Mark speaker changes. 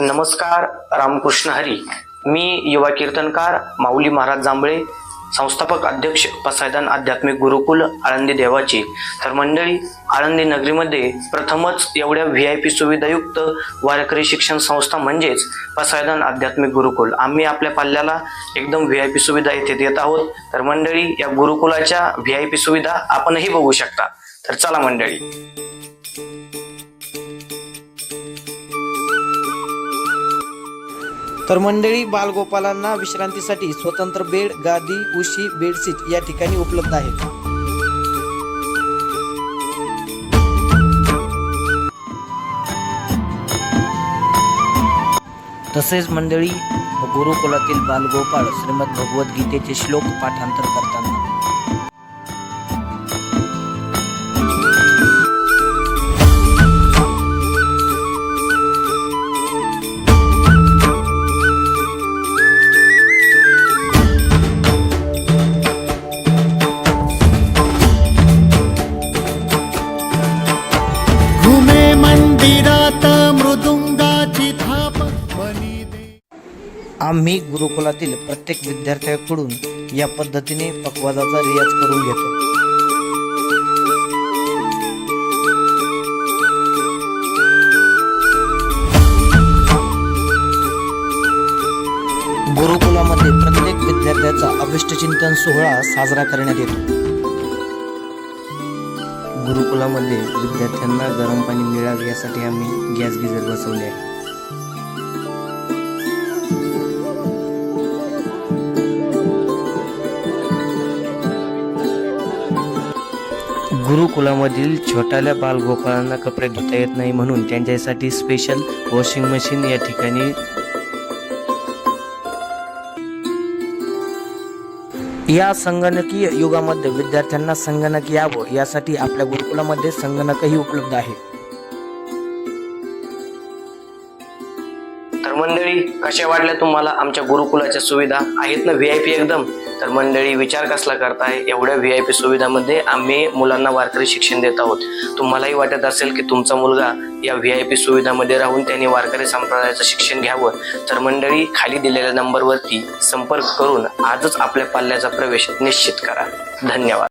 Speaker 1: नमस्कार रामकृष्ण हरी. मी युवा कीर्तनकार माऊली महाराज जांभळे संस्थापक अध्यक्ष पसायदान आध्यात्मिक गुरुकुल आळंदी देवाची. तर मंडळी आळंदी नगरीमध्ये प्रथमच एवढ्या व्ही आय पी सुविधायुक्त वारकरी शिक्षण संस्था म्हणजेच पसायदान आध्यात्मिक गुरुकुल. आम्ही आपल्या पाल्याला एकदम व्ही आय पी सुविधा येथे देत आहोत. तर मंडळी या गुरुकुलाच्या व्ही आय पी सुविधा आपणही बघू शकता. तर चला मंडळी.
Speaker 2: तर मंडळी बालगोपालांना विश्रांतीसाठी स्वतंत्र बेड गादी उशी बेडशीट या ठिकाणी उपलब्ध आहेत. तसेच मंडळी गुरुकुलातील बालगोपाळ श्रीमद भगवद्गीतेचे श्लोक पाठांतर करताना आम्ही गुरुकुलातील प्रत्येक विद्यार्थ्याकडून या पद्धतीने पकवाजाचा रियाज करून घेतो. गुरुकुलामध्ये प्रत्येक विद्यार्थ्याचा अभिष्टचिंतन सोहळा साजरा करण्यात येतो. गुरुकुलामध्ये विद्यार्थ्यांना गरम पाणी मिळावे यासाठी आम्ही गॅस गिझर बसवले आहे. गुरुकुलामधील छोट्याल्या बालगोपाळांना कपडे धुता येत नाही म्हणून त्यांच्यासाठी स्पेशल वॉशिंग मशीन या ठिकाणी या संगणकीय युगामध्ये विद्यार्थ्यांना संगणक यावं यासाठी आपल्या गुरुकुलामध्ये संगणकही उपलब्ध आहे.
Speaker 1: तर मंडळी कशा वाटल्या तुम्हाला आमच्या गुरुकुलाच्या सुविधा आहेत ना? व्ही आय पी एकदम. तर मंडळी विचार कसला करताय? एवढ्या व्ही आय पी सुविधामध्ये आम्ही मुलांना वारकरी शिक्षण देत आहोत. तुम्हालाही वाटत असेल की तुमचा मुलगा या व्ही आय पी सुविधामध्ये राहून त्यांनी वारकरी संप्रदायाचं शिक्षण घ्यावं. तर मंडळी खाली दिलेल्या नंबरवरती संपर्क करून आजच आपल्या पाल्याचा प्रवेश निश्चित करा. धन्यवाद.